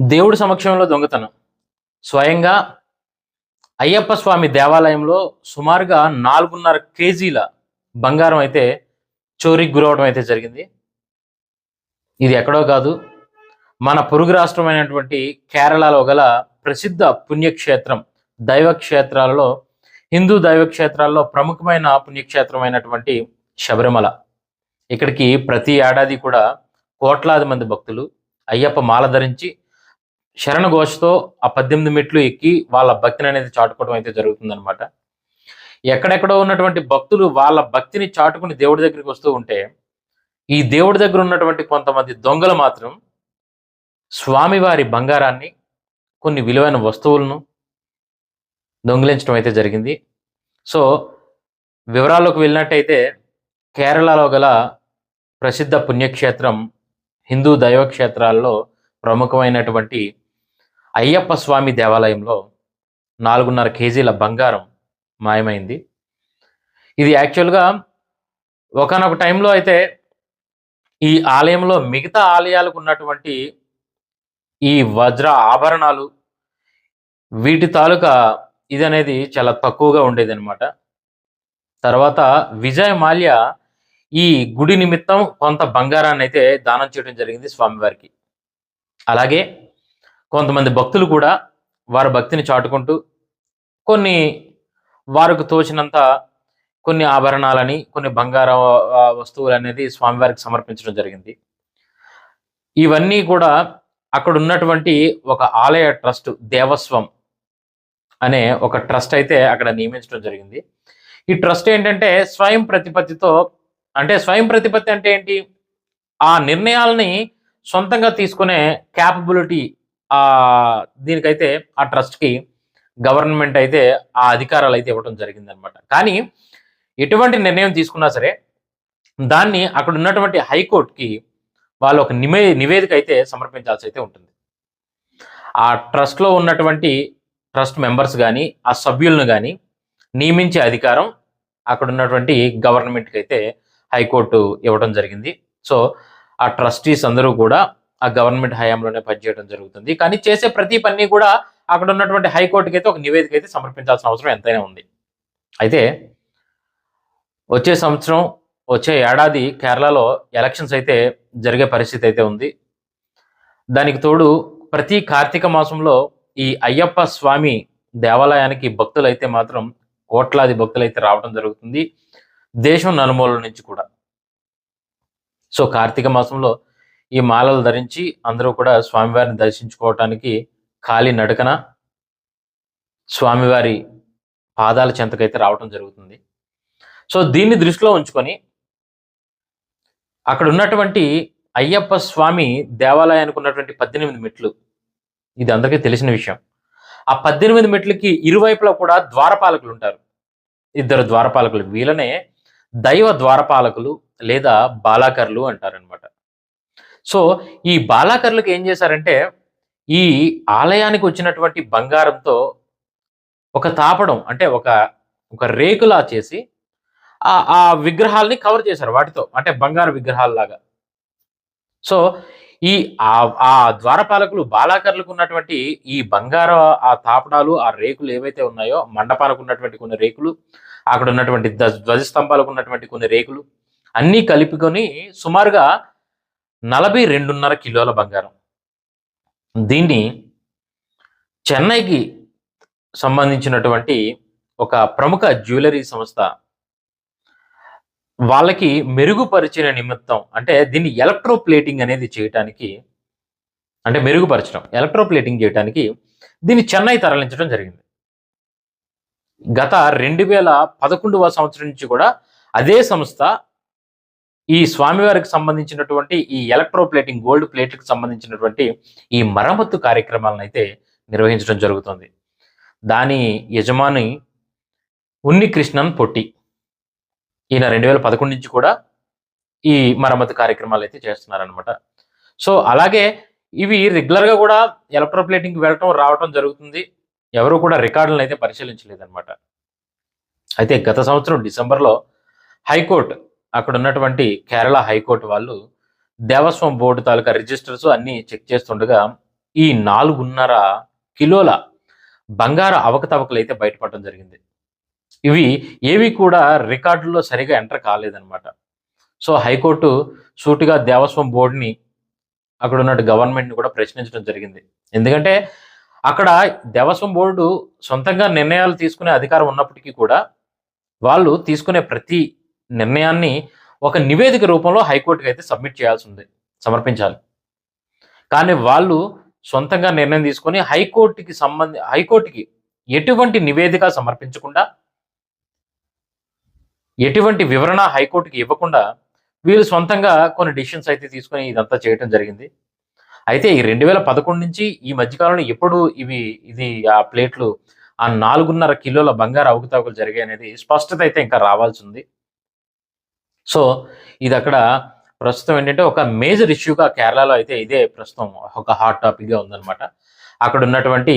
దేవుడి సమక్షంలో దొంగతనం. స్వయంగా అయ్యప్ప స్వామి దేవాలయంలో సుమారుగా నాలుగున్నర కేజీల బంగారం అయితే చోరీకి గురవడం అయితే జరిగింది. ఇది ఎక్కడో కాదు. మన పొరుగు రాష్ట్రమైనటువంటి కేరళలో గల ప్రసిద్ధ పుణ్యక్షేత్రం దైవ క్షేత్రాలలో హిందూ దైవక్షేత్రాల్లో ప్రముఖమైన పుణ్యక్షేత్రమైనటువంటి శబరిమల. ఇక్కడికి ప్రతి ఏడాది కూడా కోట్లాది మంది భక్తులు అయ్యప్ప మాల ధరించి శరణ ఘోషతో ఆ పద్దెనిమిది మెట్లు ఎక్కి వాళ్ళ భక్తిని అనేది చాటుకోవడం అయితే జరుగుతుందన్నమాట. ఎక్కడెక్కడో ఉన్నటువంటి భక్తులు వాళ్ళ భక్తిని చాటుకుని దేవుడి దగ్గరికి వస్తూ ఉంటే ఈ దేవుడి దగ్గర ఉన్నటువంటి కొంతమంది దొంగలు మాత్రం స్వామివారి బంగారాన్ని కొన్ని విలువైన వస్తువులను దొంగిలించడం అయితే జరిగింది. సో వివరాల్లోకి వెళ్ళినట్టయితే కేరళలో గల ప్రసిద్ధ పుణ్యక్షేత్రం హిందూ దైవక్షేత్రాల్లో ప్రముఖమైనటువంటి అయ్యప్ప స్వామి దేవాలయంలో నాలుగున్నర కేజీల బంగారం మాయమైంది. ఇది యాక్చువల్గా ఒకనొక టైంలో అయితే ఈ ఆలయంలో మిగతా ఆలయాలకు ఉన్నటువంటి ఈ వజ్ర ఆభరణాలు వీటి తాలూకా ఇది అనేది చాలా తక్కువగా ఉండేది అనమాట తర్వాత విజయ మాల్య ఈ గుడి నిమిత్తం కొంత బంగారాన్ని అయితే దానం చేయడం జరిగింది స్వామివారికి. అలాగే కొంతమంది భక్తులు కూడా వారి భక్తిని చాటుకుంటూ కొన్ని వారికి తోచినంత కొన్ని ఆభరణాలని కొన్ని బంగార వస్తువులు అనేది స్వామివారికి సమర్పించడం జరిగింది. ఇవన్నీ కూడా అక్కడ ఉన్నటువంటి ఒక ఆలయ ట్రస్ట్ దేవస్వం అనే ఒక ట్రస్ట్ అయితే అక్కడ నియమించడం జరిగింది. ఈ ట్రస్ట్ ఏంటంటే స్వయం ప్రతిపత్తితో అంటే స్వయం ప్రతిపత్తి అంటే ఏంటి? ఆ నిర్ణయాలని సొంతంగా తీసుకునే క్యాపబిలిటీ దీనికైతే ఆ ట్రస్ట్కి గవర్నమెంట్ అయితే ఆ అధికారాలు అయితే ఇవ్వడం జరిగింది అనమాట కానీ ఎటువంటి నిర్ణయం తీసుకున్నా సరే దాన్ని అక్కడ ఉన్నటువంటి హైకోర్టుకి వాళ్ళు ఒక నిమే నివేదిక అయితే సమర్పించాల్సి అయితే ఉంటుంది. ఆ ట్రస్ట్లో ఉన్నటువంటి ట్రస్ట్ మెంబర్స్ కానీ ఆ సభ్యులను కానీ నియమించే అధికారం అక్కడ ఉన్నటువంటి గవర్నమెంట్కి అయితే హైకోర్టు ఇవ్వడం జరిగింది. సో ఆ ట్రస్టీస్ అందరూ కూడా ఆ గవర్నమెంట్ హయాంలోనే పనిచేయడం జరుగుతుంది. కానీ చేసే ప్రతి పని కూడా అక్కడ ఉన్నటువంటి హైకోర్టుకి అయితే ఒక నివేదిక అయితే సమర్పించాల్సిన అవసరం ఎంతైనా ఉంది. అయితే వచ్చే సంవత్సరం వచ్చే ఏడాది కేరళలో ఎలక్షన్స్ అయితే జరిగే పరిస్థితి అయితే ఉంది. దానికి తోడు ప్రతి కార్తీక మాసంలో ఈ అయ్యప్ప స్వామి దేవాలయానికి భక్తులు అయితే మాత్రం కోట్లాది భక్తులు అయితే రావడం జరుగుతుంది. దేశం నలుమూల నుంచి కూడా. సో కార్తీక మాసంలో ఈ మాలలు ధరించి అందరూ కూడా స్వామివారిని దర్శించుకోవటానికి ఖాళీ నడకన స్వామివారి పాదాల చెంతకైతే రావటం జరుగుతుంది. సో దీన్ని దృష్టిలో ఉంచుకొని అక్కడ ఉన్నటువంటి అయ్యప్ప స్వామి దేవాలయానికి ఉన్నటువంటి పద్దెనిమిది మెట్లు ఇది అందరికీ తెలిసిన విషయం. ఆ పద్దెనిమిది మెట్లకి ఇరువైపులా కూడా ద్వారపాలకులు ఉంటారు. ఇద్దరు ద్వారపాలకులు వీళ్ళనే దైవ ద్వారపాలకులు లేదా బాలాకర్లు అంటారనమాట సో ఈ బాలాకర్లకు ఏం చేశారంటే ఈ ఆలయానికి వచ్చినటువంటి బంగారంతో ఒక తాపడం అంటే ఒక ఒక రేకులా చేసి ఆ ఆ విగ్రహాల్ని కవర్ చేశారు వాటితో అంటే బంగారు విగ్రహాలలాగా. సో ఈ ఆ ద్వారపాలకులు బాలాకర్లకు ఉన్నటువంటి ఈ బంగారు ఆ తాపడాలు ఆ రేకులు ఏవైతే ఉన్నాయో మండపాలకు ఉన్నటువంటి కొన్ని రేకులు అక్కడ ఉన్నటువంటి ధ్వజ ధ్వజస్తంభాలకు ఉన్నటువంటి కొన్ని రేకులు అన్నీ కలుపుకొని సుమారుగా నలభై రెండున్నర కిలోల బంగారం. దీన్ని చెన్నైకి సంబంధించినటువంటి ఒక ప్రముఖ జ్యువెలరీ సంస్థ వాళ్ళకి మెరుగుపరిచిన నిమిత్తం అంటే దీన్ని ఎలక్ట్రో ప్లేటింగ్ అనేది చేయటానికి అంటే మెరుగుపరచడం ఎలక్ట్రో ప్లేటింగ్ చేయడానికి దీన్ని చెన్నై తరలించడం జరిగింది. గత రెండు వేల పదకొండవ సంవత్సరం నుంచి కూడా అదే సంస్థ ఈ స్వామివారికి సంబంధించినటువంటి ఈ ఎలక్ట్రోప్లేటింగ్ గోల్డ్ ప్లేట్లకు సంబంధించినటువంటి ఈ మరమ్మత్తు కార్యక్రమాలను అయితే నిర్వహించడం జరుగుతుంది. దాని యజమాని ఉన్ని కృష్ణన్ పొట్టి. ఈయన రెండు వేల పదకొండు నుంచి కూడా ఈ మరమ్మతు కార్యక్రమాలు అయితే చేస్తున్నారనమాట సో అలాగే ఇవి రెగ్యులర్గా కూడా ఎలక్ట్రోప్లేటింగ్కి వెళ్ళటం రావటం జరుగుతుంది. ఎవరు కూడా రికార్డులను అయితే పరిశీలించలేదన్నమాట. అయితే గత సంవత్సరం డిసెంబర్లో హైకోర్టు అక్కడ ఉన్నటువంటి కేరళ హైకోర్టు వాళ్ళు దేవస్వం బోర్డు తాలూకా రిజిస్టర్స్ అన్ని చెక్ చేస్తుండగా ఈ నాలుగున్నర కిలోల బంగార అవకతవకలు అయితే బయటపడడం జరిగింది. ఇవి ఏవి కూడా రికార్డుల్లో సరిగా ఎంటర్ కాలేదన్నమాట. సో హైకోర్టు సూటిగా దేవస్వం బోర్డుని అక్కడ ఉన్న గవర్నమెంట్ని కూడా ప్రశ్నించడం జరిగింది. ఎందుకంటే అక్కడ దేవస్వం బోర్డు సొంతంగా నిర్ణయాలు తీసుకునే అధికారం ఉన్నప్పటికీ కూడా వాళ్ళు తీసుకునే ప్రతి నిర్ణయాన్ని ఒక నివేదిక రూపంలో హైకోర్టుకి అయితే సబ్మిట్ చేయాల్సి ఉంది సమర్పించాలి. కానీ వాళ్ళు సొంతంగా నిర్ణయం తీసుకొని హైకోర్టుకి సంబంధి హైకోర్టుకి ఎటువంటి నివేదిక సమర్పించకుండా ఎటువంటి వివరణ హైకోర్టుకి ఇవ్వకుండా వీళ్ళు సొంతంగా కొన్ని డిసిషన్స్ అయితే తీసుకొని ఇదంతా చేయడం జరిగింది. అయితే ఈ రెండు వేల పదకొండు నుంచి ఈ మధ్యకాలంలో ఎప్పుడు ఇవి ఇది ఆ ప్లేట్లు ఆ నాలుగున్నర కిలోల బంగారు అవకతవకలు జరిగాయి అనేది స్పష్టత అయితే ఇంకా రావాల్సి ఉంది. సో ఇది అక్కడ ప్రస్తుతం ఏంటంటే ఒక మేజర్ ఇష్యూగా కేరళలో అయితే ఇదే ప్రస్తుతం ఒక హాట్ టాపిక్గా ఉందన్నమాట. అక్కడ ఉన్నటువంటి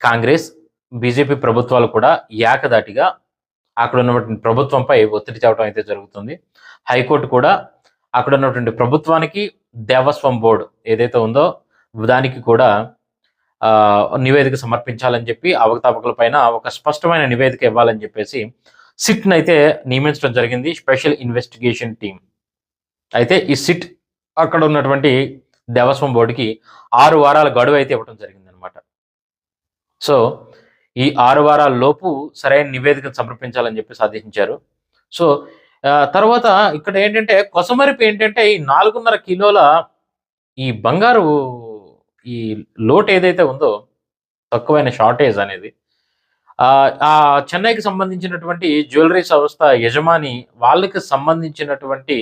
కాంగ్రెస్ బీజేపీ ప్రభుత్వాలు కూడా ఏకదాటిగా అక్కడ ఉన్నటువంటి ప్రభుత్వంపై ఒత్తిడి తేవడం అయితే జరుగుతుంది. హైకోర్టు కూడా అక్కడ ఉన్నటువంటి ప్రభుత్వానికి దేవస్వం బోర్డు ఏదైతే ఉందో దానికి కూడా నివేదిక సమర్పించాలని చెప్పి అవకతవకల పైన ఒక స్పష్టమైన నివేదిక ఇవ్వాలని చెప్పేసి సిట్ని అయితే నియమించడం జరిగింది. స్పెషల్ ఇన్వెస్టిగేషన్ టీం అయితే ఈ సిట్ అక్కడ ఉన్నటువంటి దేవస్వం బోర్డుకి ఆరు వారాల గడువు అయితే ఇవ్వడం జరిగింది అనమాట సో ఈ ఆరు వారాల లోపు సరైన నివేదికను సమర్పించాలని చెప్పి సాధించారు సో తర్వాత ఇక్కడ ఏంటంటే కొసమరిపు ఏంటంటే ఈ నాలుగున్నర కిలోల ఈ బంగారు ఈ లోట్ ఏదైతే ఉందో తక్కువైన షార్టేజ్ అనేది ఆ చెన్నైకి సంబంధించినటువంటి జ్యువెలరీ సంస్థ యజమాని వాళ్ళకి సంబంధించినటువంటి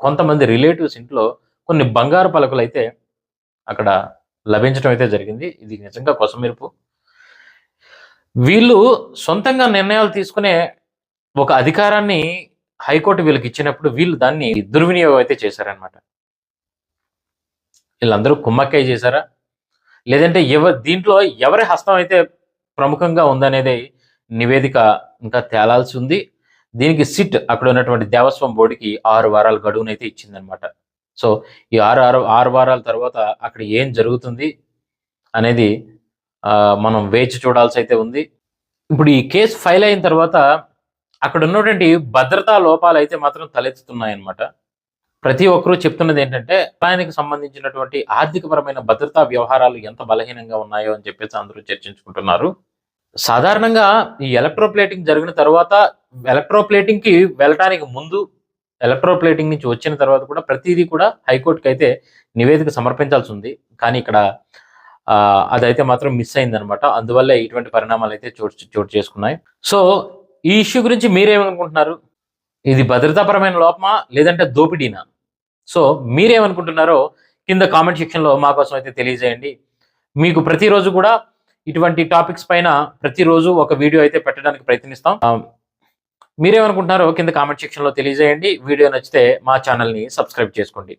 కొంతమంది రిలేటివ్స్ ఇంట్లో కొన్ని బంగారు పలకలు అయితే అక్కడ లభించడం అయితే జరిగింది. ఇది నిజంగా కొసమెరుపు. వీళ్ళు సొంతంగా నిర్ణయాలు తీసుకునే ఒక అధికారాన్ని హైకోర్టు వీళ్ళకి ఇచ్చినప్పుడు వీళ్ళు దాన్ని దుర్వినియోగం అయితే చేశారనమాట వీళ్ళందరూ కుమ్మక్కయ్య చేశారా? లేదంటే ఎవ దీంట్లో ఎవరి హస్తం అయితే ప్రముఖంగా ఉందనేది నివేదిక ఇంకా తేలాల్సి ఉంది దీనికి సిట్ అక్కడ ఉన్నటువంటి దేవస్వం బోర్డుకి ఆరు వారాల గడువునైతే ఇచ్చిందనమాట. సో ఈ ఆరు ఆరు ఆరు వారాల తర్వాత అక్కడ ఏం జరుగుతుంది అనేది మనం వేచి చూడాల్సి అయితే ఉంది. ఇప్పుడు ఈ కేసు ఫైల్ అయిన తర్వాత అక్కడ ఉన్నటువంటి భద్రతా లోపాలు అయితే మాత్రం తలెత్తుతున్నాయన్నమాట. ప్రతి ఒక్కరూ చెప్తున్నది ఏంటంటే ఆయనకు సంబంధించినటువంటి ఆర్థికపరమైన భద్రతా వ్యవహారాలు ఎంత బలహీనంగా ఉన్నాయో అని చెప్పేసి అందరూ చర్చించుకుంటున్నారు. సాధారణంగా ఈ ఎలక్ట్రోప్లేటింగ్ జరిగిన తర్వాత ఎలక్ట్రోప్లేటింగ్కి వెళ్ళటానికి ముందు ఎలక్ట్రోప్లేటింగ్ నుంచి వచ్చిన తర్వాత కూడా ప్రతిదీ కూడా హైకోర్టుకి అయితే నివేదిక సమర్పించాల్సి ఉంది కానీ ఇక్కడ అదైతే మాత్రం మిస్ అయిందనమాట. అందువల్ల ఇటువంటి పరిణామాలు అయితే చోటు చోటు చేసుకున్నాయి. సో ఈ ఇష్యూ గురించి మీరేమనుకుంటున్నారు? ఇది భద్రతాపరమైన లోపమా? లేదంటే దోపిడీనా? సో మీరేమనుకుంటున్నారో కింద కామెంట్ సెక్షన్లో మా కోసం అయితే తెలియజేయండి. మీకు ప్రతిరోజు కూడా ఇటువంటి టాపిక్స్ పైన ప్రతిరోజు ఒక వీడియో అయితే పెట్టడానికి ప్రయత్నిస్తాం. మీరేమనుకుంటున్నారో కింద కామెంట్ సెక్షన్లో తెలియజేయండి. వీడియో నచ్చితే మా ఛానల్ని సబ్స్క్రైబ్ చేసుకోండి.